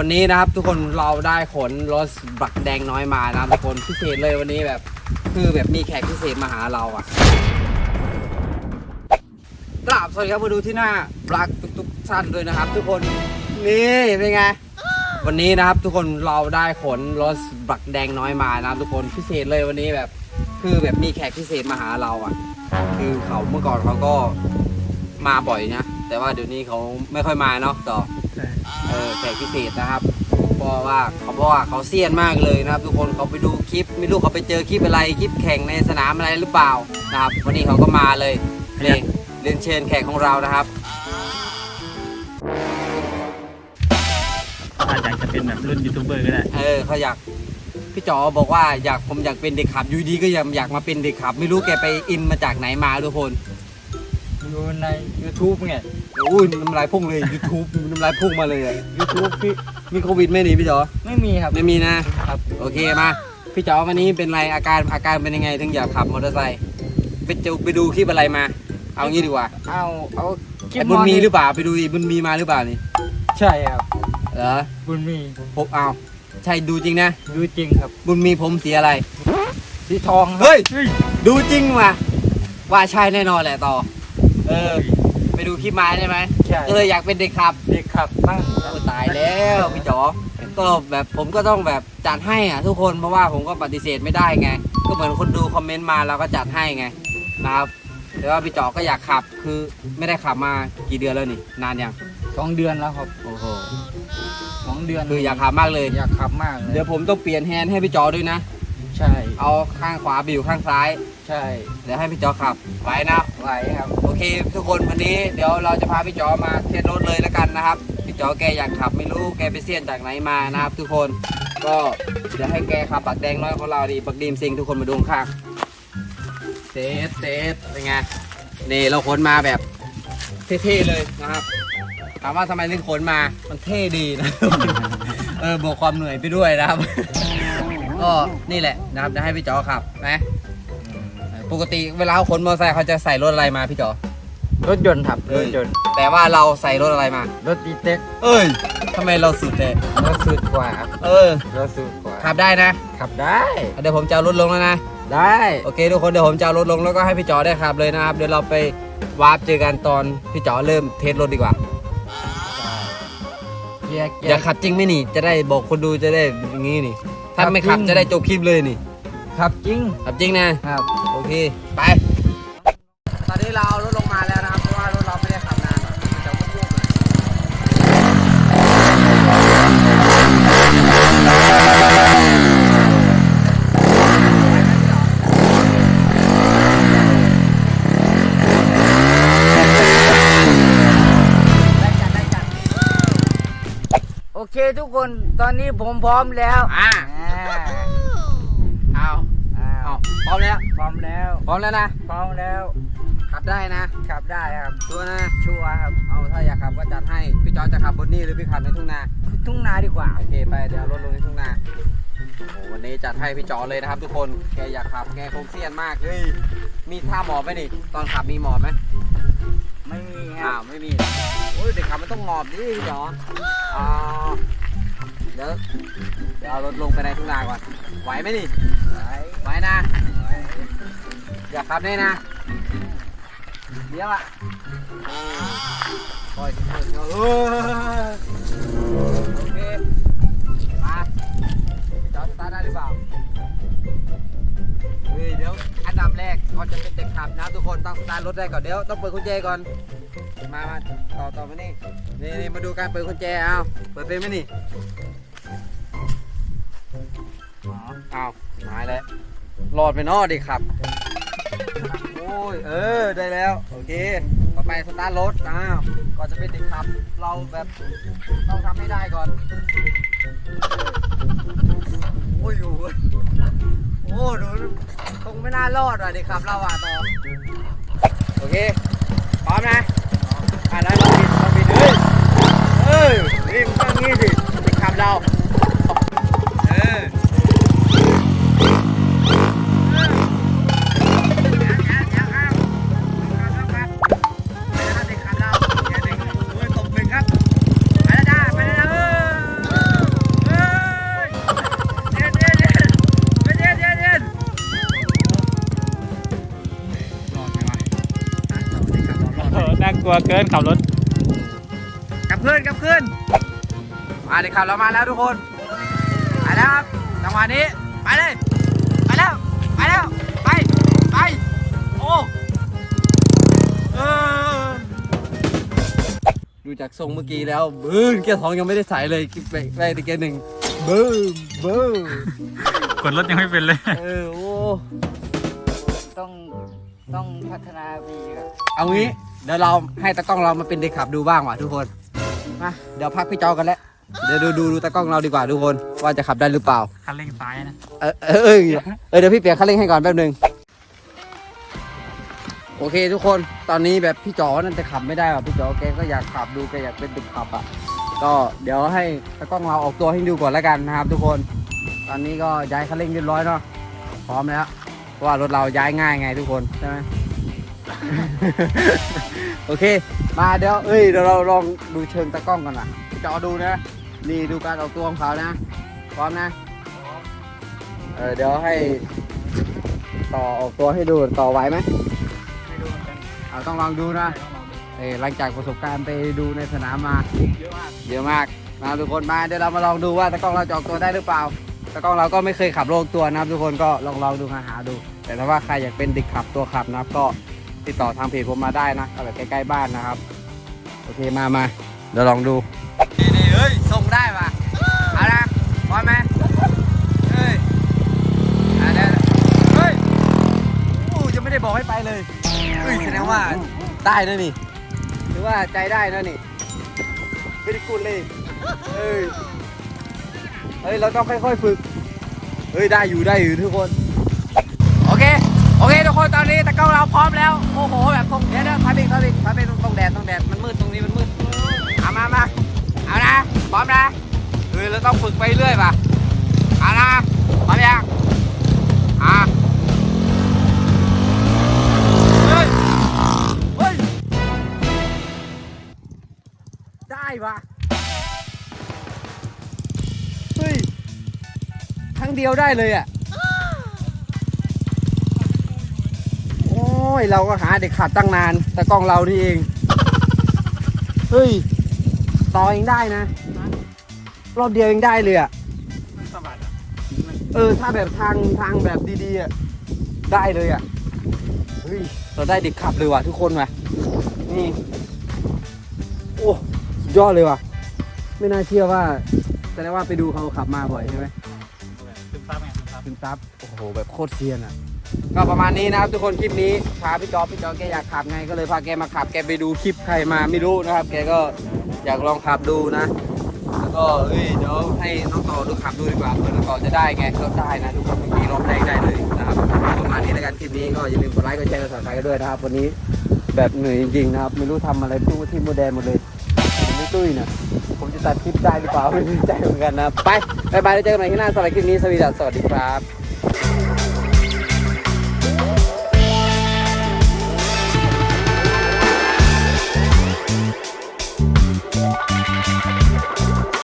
วันนี้นะครับทุกคนเราได้ขนรถบักแดงน้อยมานะทุกคนพิเศษเลยวันนี้แบบ คือแบบมีแขกพิเศษมาหาเราอะกราบสวัสดีครับมาดูที่หน้าบลักทุกๆท่านด้วยนะครับ ทุกคนนี่เป็นไงวันนี้นะครับทุกคนเราได้ขนรถบักแดงน้อยมานะทุกคนพิเศษเลยวันนี้แบบ คือแบบมีแขกพิเศษมาหาเราอะคือเขาเมื่อก่อนเขาก็มาบ่อยนะแต่ว่าเดี๋ยวนี้เขาไม่ค่อยมาเนาะต่อ เออแขกพิเศษนะครับเพราะว่าเขาบอกว่าเขาเซียนมากเลยนะครับ ทุกคนเขาไปดูคลิปไม่รู้เขาไปเจอคลิปอะไรคลิปแข่งในสนามอะไรหรือเปล่านะครับ วันนี้เขาก็มาเลยนี่เรียนเชิญแขกของเรานะครับถ้าอยากจะเป็นแบบรุ่นยูทูบเบอร์ก็ได้ เออเขาอยากพี่จ๋อบอกว่าอยากผมอยากเป็นเด็กขับอยู่ดีก็อยากอยากมาเป็นเด็กขับ ไม่รู้แกไปอินมาจากไหนมาทุกคน ดูใน YouTube ไงอุ้ยน้ำลายพุ่งเลย YouTube น้ำลายพุ่งมาเลยอะ YouTube พี่มีโควิดไหมนี่พี่จ๋อไม่มีครับไม่มีนะครับโอเคมาพี่จ๋อวันนี้เป็นไรอาการอาการเป็นยังไงถึงอยากขับมอเตอร์ไซค์ไปเจอไปดูคลิปอะไรมา เอางี้ดีกว่าเอาเอาคลิปไอ้บุญมีหรือเปล่าเปล่าไปดูดิบุญมีมาหรือเปล่านี่ใช่ครับเหรอบุญมีผมเอาใช่ดูจริงนะดูจริงครับบุญมีผมสีอะไรสีทองครับเฮ้ยดูจริงว่ะว่าใช่แน่นอนแหละต่อ เออ ไปดูคลิปมาใช่ไหมใช่ ก็เลยอยากเป็นเด็กขับเด็กขับบ้างโอ้ตายแล้วพี่จ๋อก็แบบผมก็ต้องแบบจัดให้อะทุกคนเพราะว่าผมก็ปฏิเสธไม่ได้ไง ก็เหมือนคนดูคอมเมนต์มาเราก็จัดให้ไงนะครับแต่ว่าพี่จ๋อก็อยากขับคือไม่ได้ขับมากี่เดือนแล้วนี่ นานยังสองเดือนแล้วครับโอ้โหสองเดือนคืออยากขับมากเลย อยากขับมากเลยเดี๋ยวผมต้องเปลี่ยนแฮนด์ให้พี่จ๋อด้วยนะ ใช่ เอาข้างขวาไปอยู่ข้างซ้าย ใช่เดี๋ยวให้พี่จอขับไว้นะไหวครับโอเค ทุกคนวันนี้เดี๋ยวเราจะพาพี่จอมาเทสรถเลยแล้วกันนะครับพี่จอแกอยากขับไม่รู้แกไปเซียนจากไหนมานะครับ ทุกคนก็เดี๋ยวให้แกขับปักแดงน้อยของเราดีปักดีมซิงทุกคนมาดูข้างเซตเซตเป็นไงนี่เราขนมาแบบเท่ๆเลยนะครับถามว่าทำไมถึงขนมามันเท่ดีนะเออบวกความเหนื่อยไปด้วยนะครับ ก็นี่แหละนะครับจะให้พี่จอขับนะ ปกติเวลาเขาขนมอเตอร์ไซค์เขาจะใส่รถอะไรมาพี่จ๋อรถยนต์ครับรถยนต์แต่ว่าเราใส่รถอะไรมา รถดีเต็กเอ้ยทำไมเราสุดเลยรถสุดกว่าครับเออ รถสุดกว่าขับได้นะ ขับได้ เดี๋ยวผมจะเอารถลงแล้วนะ ได้โอเคทุกคนเดี๋ยวผมจะเอารถลงแล้วก็ให้พี่จ๋อได้ขับเลยนะครับ เดี๋ยวเราไปวาร์ปเจอกันตอนพี่จ๋อเริ่มเทสรถดีกว่า เกียร์เกีอยยากร์ขับจริงไหมนี่จะได้บอกคนดูจะได้อย่างงี้นี่ ถ้าไม่ขับขับจริงจะได้จบคลิปเลยนี่ ขับจริงขับจริงนะครับโอเคไป ตอนนี้เราเอารถลงมาแล้วนะครับเพราะว่ารถเราไม่ได้ขับนานเดี๋ยวก็พุ่งเลยได้จัดได้จัดโอเคทุกคนตอนนี้ผมพร้อมแล้ว อ่าอ่า เอา อ้า เอา ว พร้อมแล้ว พร้อมแล้วพร้อมแล้วนะ พร้อมแล้วขับได้นะ ขับได้ครับ ชัวร์นะ ชัวร์ครับ เอาถ้าอยากขับก็จัดให้ พี่จอร์จจะขับบนนี่หรือพี่ขับในทุ่งนา ทุ่งนาดีกว่า โอเคไปเดี๋ยวเอารถลงในทุ่งนาโอ้วันนี้จัดให้พี่จอร์จเลยนะครับทุกคน แกอยากขับ แกคงเซียนมาก เฮ้ย มีท่าหมอบไหมนี่ ตอนขับมีหมอบไหมไม่มีคอ้ารับวไม่มี โอ้ยเด็กขับมันต้องหมอบดิพี่จอร์จอ่าเดี๋ยวเดี๋ยวเอารถลงไปในทุ่งนาก่อน ไหวไหมนี่ไหว นะ อยาขับได้นะเดี๋ยวอะปล่อยปล่อยโอเค มาจอดสตาร์ทได้หรือเปล่า เฮ้ยเดี๋ยวอันดับแรกก่อนจะเป็นเด็กขับนะทุกคนต้องสตาร์ทรถได้ก่อนเดี๋ยวต้องเปิดกุญแจก่อน มามาต่อต่อมานี่นี่นี่มาดูการเปิดกุญแจเอาเปิดเป็นไหมนี่อ๋อเอาหายแล้ว รอดไปนอดีครับ โอ้ย เออ ได้แล้ว โอเค ต่อไปสตาร์ทรถ อ้าว ก่อนจะไปติดขับ เราแบบต้องทำให้ได้ก่อน โอ้ยอยู่โอ้ดูคงไม่น่ารอดอะดิครับ เราอะต่อ โอเค ลัวเกินขับรถกลับขึ้นกลับขึ้นมาเด็กขับเรามาแล้วทุกคนไปแล้วครับจังหวะนี้ไปเลยไปแล้วไปแล้วไปไปโอ้เออดูจากทรงเมื่อกี้แล้วบื้นเกียร์สองยังไม่ได้ใส่เลยไปไปแต่เกียร์หนึ่งบื้มบื้มกดรถยังไม่เป็นเลยเออโอ้ต้องต้องพัฒนาไปอีกอะเอางี้ เดี๋ยวเราให้ตากล้องเรามาเป็นเด็กขับดูบ้างว่ะทุกคนมาเดี๋ยวพักพี่จอกันแล้วเดี๋ยวดูดูดูตากล้องเราดีกว่าทุกคน ว่าจะขับได้หรือเปล่า คันเร่งซ้ายนะ เออเออเออเออเดี๋ยวพี่เปียกคันเร่งให้ก่อนแป๊บนึงโอเคทุกคนตอนนี้แบบพี่จอนั่นจะขับไม่ได้ว่ะพี่จอแกก็อยากขับดูแกอยากเป็นเด็กขับอะก็เดี๋ยวให้ตากล้องเราออกตัวให้ดูก่อนแล้วกันนะครับ ทุกคน ตอนนี้ก็ย้ายคันเร่งเรียบร้อยเนาะพร้อมแล้วเพราะว่ารถเราย้ายง่ายไงทุกคนใช่ไหม โอเค มาเดี๋ยว เอ้ยเดี๋ยวเราลองดูเชิงตากล้องกันนะพี่จอดูนะ นี่ดูการออกตัวของเขานะ พร้อมนะ เออเดี๋ยวให้ ต่อออกตัวให้ดูต่อไหวไหมไม่รู้เหมือนกันเอาต้องลองดูนะ เออหลังจากประสบการณ์ไปดูในสนามมา เยอะมากเยอะมากนะทุกคนมาเดี๋ยวเรามาลองดูว่าตะกล้องเราจะออกตัวได้หรือเปล่าตะกล้องเราก็ไม่เคยขับโลกตัวนะครับทุกคนก็ลองลองดูหาหาดู แต่ถ้าว่าใครอยากเป็นเด็กขับตัวขับนะครับก็ ติดต่อทางเพจผมมาได้นะเอาแบบใกล้ๆบ้านนะครับ โอเคมามาเดี๋ยวลองดูนี่นี่เฮ้ยส่งได้ปะเอาละพร้อมไหมเฮ้ยอะเดี๋ยวเฮ้ยอู้จะไม่ได้บอกให้ไปเลยเฮ้ยแสดงว่าได้นะนี่หรือว่าใจได้นะนี่ไม่ได้กูดเลยเฮ้ยเฮ้ยเราต้องค่อยๆฝึกเฮ้ยได้อยู่ได้อยู่ทุกคน อนนี้ตะเก้าเราพร้อมแล้วโอ้โหแบบตรงเดี๋ยวเดี๋ยวพาไปพาไปพาไปตรงตรงแดดตรงแดดมันมืดตรงนี้มันมืดเอามามาเอานะพร้อมนะเฮ้ยเราต้องฝึกไปเรื่อยป่ะเอานะพร้อมยังอะเฮ้ยเฮ้ยได้ปะเฮ้ยครั้งเดียวได้เลยอะ ยเราก็หาเด็กขัดตั้งนานแต่กล้องเรานี่เอง เฮ้ย ต่อเองได้นะ รอบเดียวเองได้เลยอะมันสะบัดอะเออ ถ้าแบบทางทางแบบดีๆอะได้เลยอะ เฮ้ย เราได้เด็กขับเลยว่ะทุกคนว่ะ นี่ โอ้สุดยอดเลยว่ะ ไม่น่าเชื่อว่าแสดงว่าไปดูเขาขับมาบ่อยใช่ไหมซึมซับไงซึมซับซึมซับโอ้โห แบบโคตรเซียนอะ ก็ประมาณนี้นะครับทุกคนคลิปนี้พาพี่จอพี่จอแกอยากขับไงก็เลยพาแกมาขับแกไปดูคลิปใครมาไม่รู้นะครับ แกก็อยากลองขับดูนะ แล้วก็เอ้ยเดี๋ยวให้น้องต่อดูขับดูดีกว่าเผื่อน้องต่อจะได้ไงก็ได้นะทุกคนมีรอบแรกได้เลยนะครับประมาณนี้แล้วกันคลิปนี้ก็อย่าลืมกดไลค์กดแชร์กดซับสไครต์กันด้วยนะครับวันนี้แบบเหนื่อยจริงๆนะครับไม่รู้ทำอะไรพูดที่โมเดลหมดเลยไม่ตุ้ยนะผมจะตัดคลิปได้หรือเปล่าไม่แน่ใจเหมือนกันนะไปบายบายแล้วเจอกันใหม่ที่หน้าสำหรับคลิปนี้สวัสดีครับสวัสดีครับ